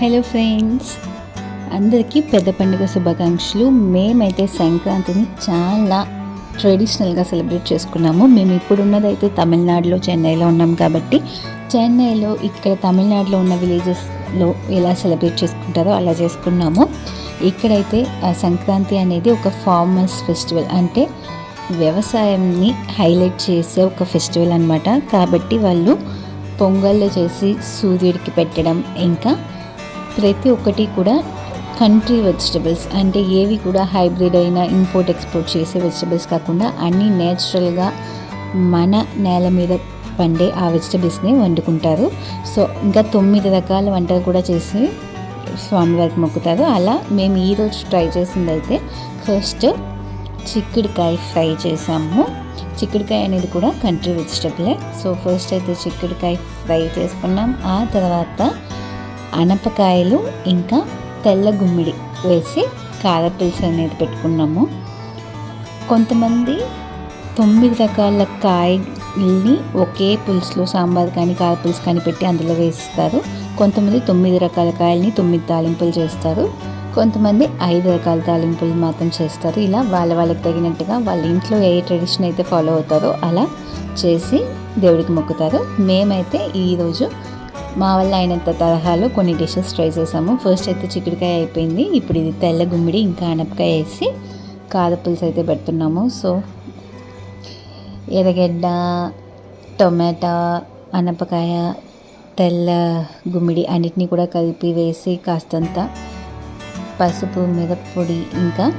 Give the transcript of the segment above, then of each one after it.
Hello friends. అందరికీ పెద్ద పండుగ శుభాకాంక్షలు. మేమైతే సంక్రాంతిని చాలా ట్రెడిషనల్గా సెలబ్రేట్ చేసుకున్నాము. మేము ఇప్పుడున్నదైతే తమిళనాడులో చెన్నైలో ఉన్నాం కాబట్టి చెన్నైలో ఇక్కడ తమిళనాడులో ఉన్న విలేజెస్లో ఎలా సెలబ్రేట్ చేసుకుంటారో అలా చేసుకున్నాము. ఇక్కడైతే సంక్రాంతి అనేది ఒక ఫార్మర్స్ ఫెస్టివల్ అంటే వ్యవసాయంని హైలైట్ చేసే ఒక ఫెస్టివల్ అనమాట కాబట్టి వాళ్ళు పొంగల్లో చేసి సూర్యుడికి పెట్టడం ఇంకా ప్రతి ఒక్కటి కూడా కంట్రీ వెజిటబుల్స్ అంటే ఏవి కూడా హైబ్రిడ్ అయినా ఇంపోర్ట్ ఎక్స్పోర్ట్ చేసే వెజిటబుల్స్ కాకుండా అన్నీ నేచురల్గా మన నేల మీద పండే ఆ వెజిటబుల్స్ని వండుకుంటారు. సో ఇంకా తొమ్మిది రకాల వంటలు కూడా చేసి స్వామివారికి మొక్కుతారు. అలా మేము ఈరోజు ట్రై చేసింది అయితే ఫస్ట్ చిక్కుడుకాయ ఫ్రై చేసాము. చిక్కుడుకాయ అనేది కూడా కంట్రీ వెజిటబులే. సో ఫస్ట్ అయితే చిక్కుడుకాయ ఫ్రై చేసుకున్నాం. ఆ తర్వాత అనపకాయలు ఇంకా తెల్ల గుమ్మిడి వేసి కారపులుసు అనేది పెట్టుకున్నాము. కొంతమంది తొమ్మిది రకాల కాయల్ని ఒకే పులుసులో సాంబార్ కానీ కారపులుసు కానీ పెట్టి అందులో వేస్తారు. కొంతమంది తొమ్మిది రకాల కాయల్ని తొమ్మిది తాలింపులు చేస్తారు. కొంతమంది ఐదు రకాల తాలింపులు మాత్రం చేస్తారు. ఇలా వాళ్ళ వాళ్ళకి తగినట్టుగా వాళ్ళ ఇంట్లో ఏ ట్రెడిషన్ అయితే ఫాలో అవుతారో అలా చేసి దేవుడికి మొక్కుతారు. మేమైతే ఈరోజు మా వల్ల అయినంత తరహాలో కొన్ని డిషెస్ ట్రై చేసాము. ఫస్ట్ అయితే చిక్కుడుకాయ అయిపోయింది. ఇప్పుడు ఇది తెల్ల గుమ్మిడి ఇంకా అనపకాయ వేసి కారపులుసు అయితే పెడుతున్నాము. సో ఎర్రగడ్డ టొమాటో అనపకాయ తెల్ల గుమ్మిడి అన్నిటినీ కూడా కలిపి వేసి కాస్తంత పసుపు మిరప్పొడి ఇంకా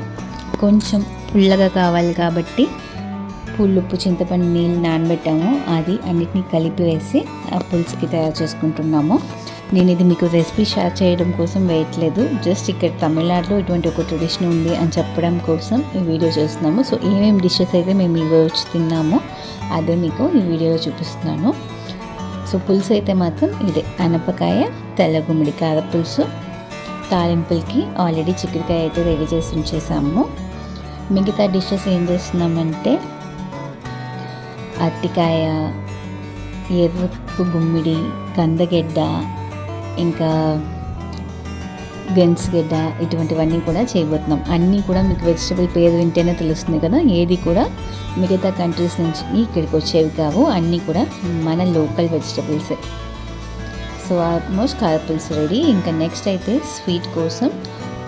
కొంచెం పుల్లగా కావాలి కాబట్టి పులుపు చింతపండు నీళ్ళు నానబెట్టాము. అది అన్నిటినీ కలిపి వేసి ఆ పులుసుకి తయారు చేసుకుంటున్నాము. నేను ఇది మీకు రెసిపీ షేర్ చేయడం కోసం వేయట్లేదు. జస్ట్ ఇక్కడ తమిళనాడులో ఇటువంటి ఒక ట్రెడిషన్ ఉంది అని చెప్పడం కోసం ఈ వీడియో చేస్తున్నాము. సో ఏమేమి డిషెస్ అయితే మేము ఈ రోజు తిన్నామో అదే మీకు ఈ వీడియోలో చూపిస్తున్నాను. సో పులుసు అయితే మాత్రం ఇదే. అనపకాయ తెల్ల గుమ్మడి కార పులుసు తాలింపులకి ఆల్రెడీ చిక్కుడుకాయ అయితే రెడీ చేసి ఉంచేసాము. మిగతా డిషెస్ ఏం చేస్తున్నామంటే అరటికాయ ఎర్రపు గుమ్మిడి కందగడ్డ ఇంకా గెన్స్గడ్డ ఇటువంటివన్నీ కూడా చేయబోతున్నాం. అన్నీ కూడా మీకు వెజిటబుల్ పేరు వింటేనే తెలుస్తుంది కదా. ఏది కూడా మిగతా కంట్రీస్ నుంచి ఇక్కడికి వచ్చేవి కావు. అన్నీ కూడా మన లోకల్ వెజిటబుల్సే సో ఆల్మోస్ట్ కారపుల్స్ రెడీ ఇంకా నెక్స్ట్ అయితే స్వీట్ కోసం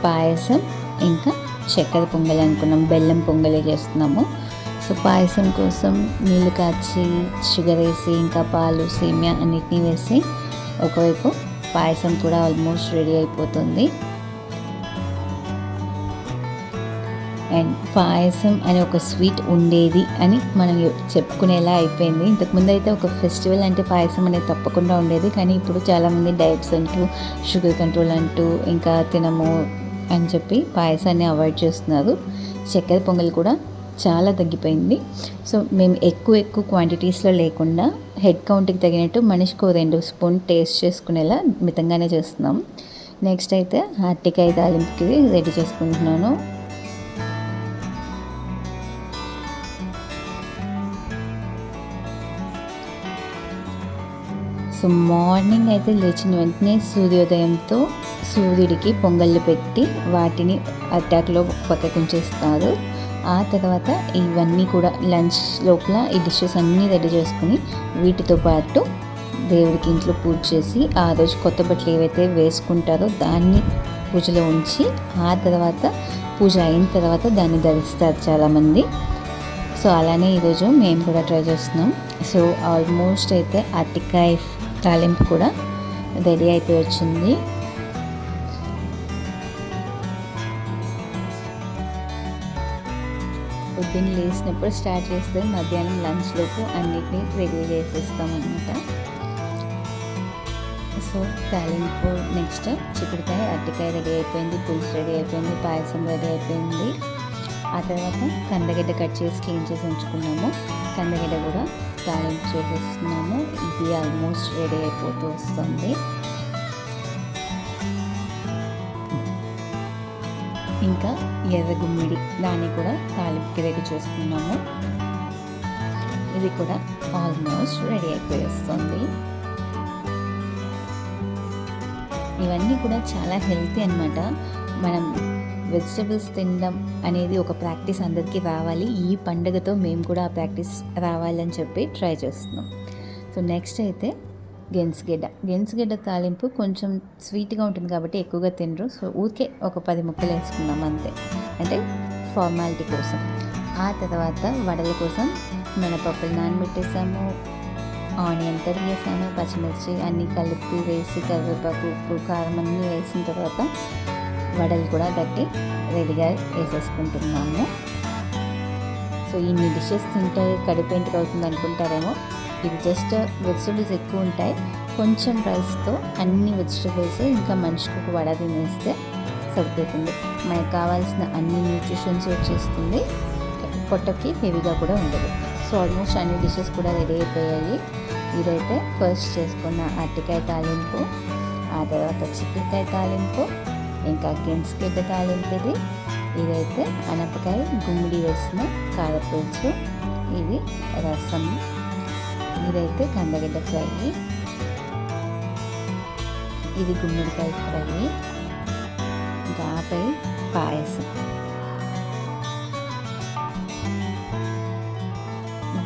పాయసం ఇంకా చక్కెర పొంగల్ అనుకున్నాం. బెల్లం పొంగలే చేస్తున్నాము. సో పాయసం కోసం నీళ్ళు కాచి షుగర్ వేసి ఇంకా పాలు సేమియా అన్నిటినీ వేసి ఒకవైపు పాయసం కూడా ఆల్మోస్ట్ రెడీ అయిపోతుంది. అండ్ పాయసం అనే ఒక స్వీట్ ఉండేది అని మనం చెప్పుకునేలా అయిపోయింది. ఇంతకుముందు అయితే ఒక ఫెస్టివల్ అంటే పాయసం అనేది తప్పకుండా ఉండేది. కానీ ఇప్పుడు చాలామంది డైట్స్ అంటూ షుగర్ కంట్రోల్ అంటూ ఇంకా తినము అని చెప్పి పాయసాన్ని అవాయిడ్ చేస్తున్నారు. చక్కెర పొంగల్ కూడా చాలా తగ్గిపోయింది. సో మేము ఎక్కువ ఎక్కువ క్వాంటిటీస్లో లేకుండా హెడ్ కౌంట్కి తగినట్టు మనిషికి రెండు స్పూన్ టేస్ట్ చేసుకునేలా మితంగానే చేస్తున్నాం. నెక్స్ట్ అయితే అరటికాయ తాలింపుకి రెడీ చేసుకుంటున్నాను. సో మార్నింగ్ అయితే లేచిన వెంటనే సూర్యోదయంతో సూర్యుడికి పొంగళ్ళు పెట్టి వాటిని అటాక్లో పక్కకు ఉంచేస్తారు ఆ తర్వాత ఇవన్నీ కూడా లంచ్ లోపల ఈ డిషెస్ అన్నీ రెడీ చేసుకుని వీటితో పాటు దేవుడికి ఇంట్లో పూజ చేసి ఆ రోజు కొత్త బట్టలు ఏవైతే వేసుకుంటారో దాన్ని పూజలో ఉంచి ఆ తర్వాత పూజ అయిన తర్వాత దాన్ని ధరిస్తారు చాలామంది. సో అలానే ఈరోజు మేము కూడా ట్రై చేస్తున్నాం. సో ఆల్మోస్ట్ అయితే అరటికాయ తాలింపు కూడా రెడీ అయిపోయి వచ్చింది. పొద్దున్న లేచినప్పుడు స్టార్ట్ చేస్తే మధ్యాహ్నం లంచ్లోపు అన్నిటినీ రెడీ చేసేస్తాం అనమాట సో తాలింపు నెక్స్ట్ చిక్కుడుకాయ అరటికాయ రెడీ అయిపోయింది పులుసు రెడీ అయిపోయింది పాయసం రెడీ అయిపోయింది. ఆ తర్వాత కందగడ్డ కట్ చేసి క్లీన్ చేసి ఉంచుకున్నాము. కందగడ్డ కూడా తాలింపు చేసేస్తున్నాము. ఇది ఆల్మోస్ట్ రెడీ అయిపోతూ వస్తుంది. ఇంకా ఎర్ర గుమ్మిడి దాన్ని కూడా తాలింపుకి రెడీ చేసుకున్నాము. ఇది కూడా ఆల్మోస్ట్ రెడీ అయిపోయి వస్తుంది ఇవన్నీ కూడా చాలా హెల్తీ అన్నమాట. మనం వెజిటబుల్స్ తినడం అనేది ఒక ప్రాక్టీస్ అందరికీ రావాలి. ఈ పండుగతో మేము కూడా ఆ ప్రాక్టీస్ రావాలని చెప్పి ట్రై చేస్తున్నాం. సో నెక్స్ట్ అయితే గెన్స్గడ్డ. గెన్స్గడ్డ తాలింపు కొంచెం స్వీట్గా ఉంటుంది కాబట్టి ఎక్కువగా తినరు. సో ఊరికే ఒక పది ముక్కలు వేసుకున్నాం అంతే. అంటే ఫార్మాలిటీ కోసం. ఆ తర్వాత వడల కోసం మినపప్పులు నానబెట్టేసాము. ఆనియన్ తరిగేసాము పచ్చిమిర్చి అన్నీ కలిపి వేసి కరివేపాకు ఉప్పు కారం అన్నీ వేసిన తర్వాత వడలు కూడా కట్టి రెడీగా వేసేసుకుంటున్నాము. సో ఇన్ని డిషెస్ తింటే కడుపు ఎంటికి అవుతుంది అనుకుంటారేమో. ఇది జస్ట్ వెజిటబుల్స్ ఎక్కువ ఉంటాయి. కొంచెం రైస్తో అన్ని వెజిటబుల్స్ ఇంకా మనిషికి ఒక వడ తినేస్తే సరిపోతుంది. మనకు కావాల్సిన అన్ని న్యూట్రిషన్స్ వచ్చేస్తుంది. పొట్టకి హెవీగా కూడా ఉండదు. సో ఆల్మోస్ట్ అన్ని డిషెస్ కూడా రెడీ అయిపోయాయి. ఇదైతే ఫస్ట్ చేసుకున్న అరటికాయ తాలింపు ఆ తర్వాత చిక్కుడుకాయ తాలింపు ఇంకా గెంట్స్గడ్డ తాలింపు ఇది. ఇదైతే అనపకాయ గుమ్మిడి వేసిన కారపులుసు ఇది రసం. ఇదైతే కందగడ్డ ఫ్రై. ఇది గుమ్మడికాయ ఫ్రై. ఇంకా ఆపై పాయసం.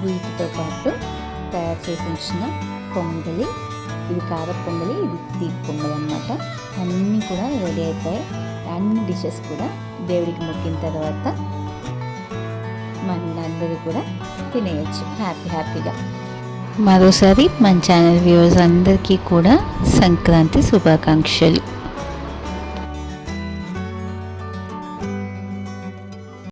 వీటితో పాటు తయారు చేసి ఉంచిన పొంగలి ఇది కార పొంగలి ఇది తీపి పొంగలి అనమాట అన్నీ కూడా రెడీ అయిపోయాయి. అన్ని డిషెస్ కూడా దేవుడికి మొక్కిన తర్వాత మనందరూ కూడా తినేయచ్చు. హ్యాపీ హ్యాపీగా. మరోసారి మన ఛానల్ వ్యూవర్స్ అందరికీ కూడా సంక్రాంతి శుభాకాంక్షలు.